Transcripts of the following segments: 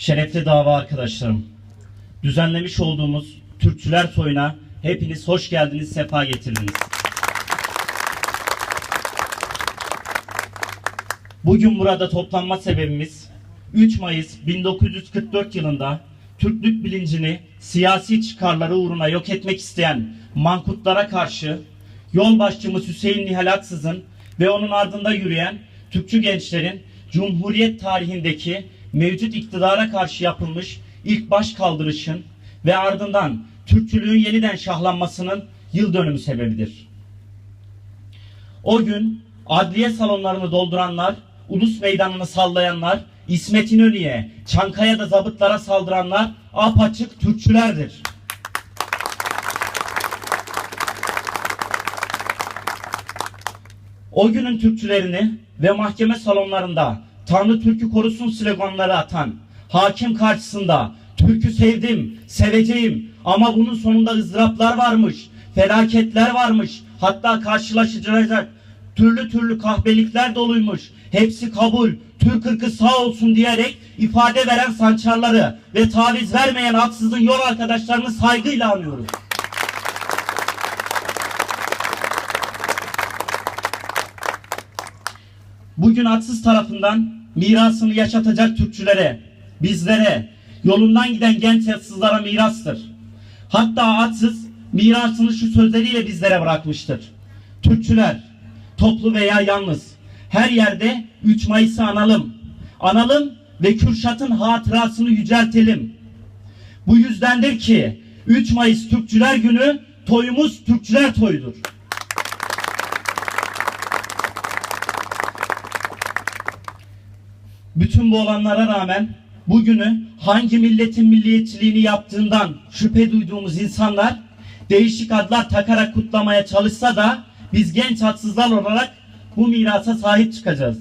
Şerefli dava arkadaşlarım, düzenlemiş olduğumuz Türkçüler Soyu'na hepiniz hoş geldiniz, sefa getirdiniz. Bugün burada toplanma sebebimiz 3 Mayıs 1944 yılında Türklük bilincini siyasi çıkarları uğruna yok etmek isteyen mankutlara karşı yol başçımız Hüseyin Nihal Aksız'ın ve onun ardında yürüyen Türkçü gençlerin Cumhuriyet tarihindeki mevcut iktidara karşı yapılmış ilk baş kaldırışın ve ardından Türkçülüğün yeniden şahlanmasının yıl dönümü sebebidir. O gün adliye salonlarını dolduranlar, ulus meydanını sallayanlar, İsmet İnönü'ye, Çankaya'da zabıtlara saldıranlar apaçık Türkçülerdir. O günün Türkçülerini ve mahkeme salonlarında Tanrı Türk'ü korusun sloganları atan, hakim karşısında Türk'ü sevdim, seveceğim ama bunun sonunda ızdıraplar varmış, felaketler varmış, hatta karşılaşacak türlü türlü kahpelikler doluymuş. Hepsi kabul, Türk ırkı sağ olsun diyerek ifade veren sançarları ve taviz vermeyen haksızın yol arkadaşlarını saygıyla anıyoruz. Bugün haksız tarafından mirasını yaşatacak Türkçülere, bizlere, yolundan giden genç yatsızlara mirastır. Hatta atsız mirasını şu sözleriyle bizlere bırakmıştır. Türkçüler, toplu veya yalnız, her yerde 3 Mayıs'ı analım. Analım ve Kürşat'ın hatırasını yüceltelim. Bu yüzdendir ki 3 Mayıs Türkçüler Günü toyumuz Türkçüler toyudur. Bütün bu olanlara rağmen bugünü hangi milletin milliyetçiliğini yaptığından şüphe duyduğumuz insanlar değişik adlar takarak kutlamaya çalışsa da biz genç haksızlar olarak bu mirasa sahip çıkacağız.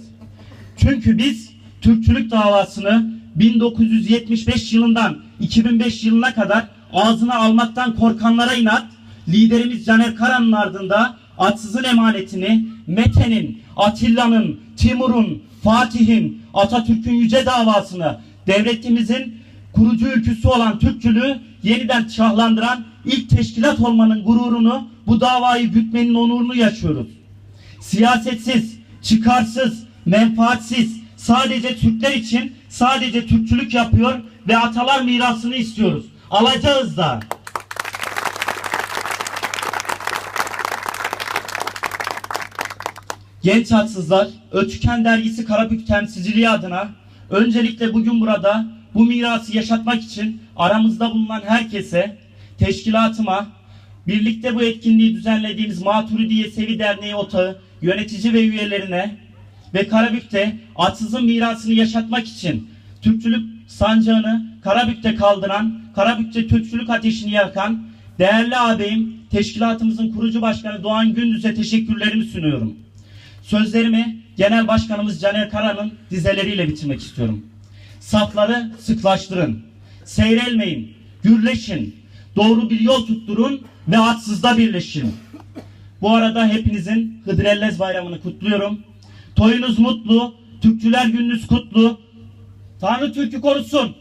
Çünkü biz Türkçülük davasını 1975 yılından 2005 yılına kadar ağzına almaktan korkanlara inat, liderimiz Caner Karan'ın ardında atsızın emanetini Mete'nin, Atilla'nın, Timur'un, Fatih'in, Atatürk'ün yüce davasını, devletimizin kurucu ülküsü olan Türkçülüğü yeniden şahlandıran ilk teşkilat olmanın gururunu, bu davayı gütmenin onurunu yaşıyoruz. Siyasetsiz, çıkarsız, menfaatsiz, sadece Türkler için sadece Türkçülük yapıyor ve atalar mirasını istiyoruz. Alacağız da. Genç Haksızlar, Ötüken Dergisi Karabük temsilciliği adına öncelikle bugün burada bu mirası yaşatmak için aramızda bulunan herkese, teşkilatıma, birlikte bu etkinliği düzenlediğimiz Maturidiye Sevi Derneği Otağı yönetici ve üyelerine ve Karabük'te atsızın mirasını yaşatmak için Türkçülük sancağını Karabük'te kaldıran, Karabük'te Türkçülük ateşini yakan değerli ağabeyim, teşkilatımızın kurucu başkanı Doğan Gündüz'e teşekkürlerimi sunuyorum. Sözlerimi Genel Başkanımız Caner Kara'nın dizeleriyle bitirmek istiyorum. Safları sıklaştırın. Seyrelmeyin. Gürleşin. Doğru bir yol tutturun ve atsızda birleşin. Bu arada hepinizin Hıdrellez Bayramı'nı kutluyorum. Toyunuz mutlu. Türkçüler gününüz kutlu. Tanrı Türk'ü korusun.